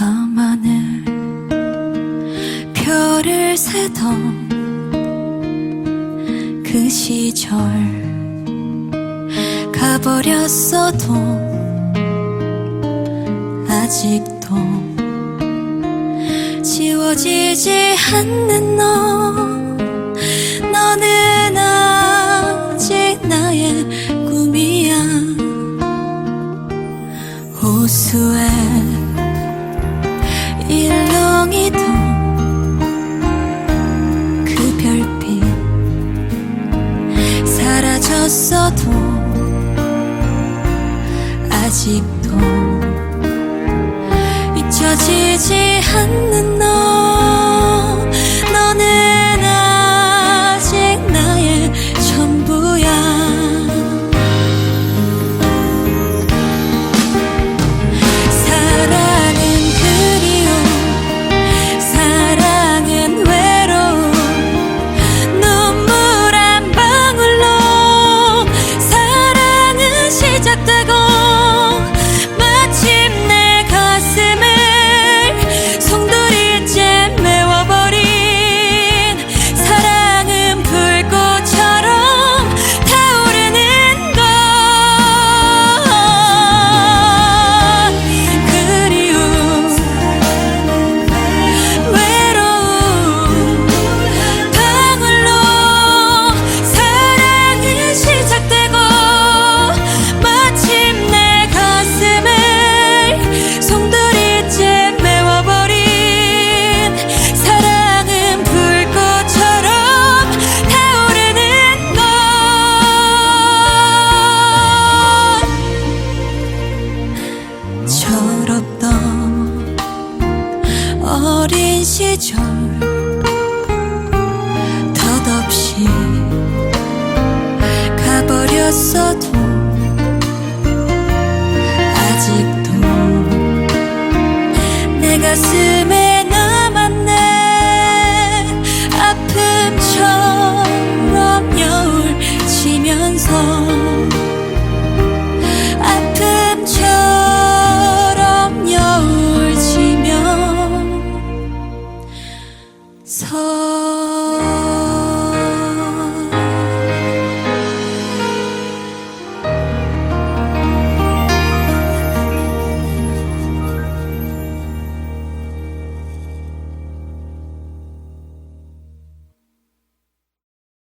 밤하늘 별을 새던 그 시절 가버렸어도 아직도 지워지지 않는 너. 너는 아직 나의 꿈이야. 호수에 일렁이던 그 별빛 사라졌어도 아직도 잊혀지지 않는 절 덧없이 가버렸어도 아직도 내 가슴에 남았네. 아픔처럼 여울 치면서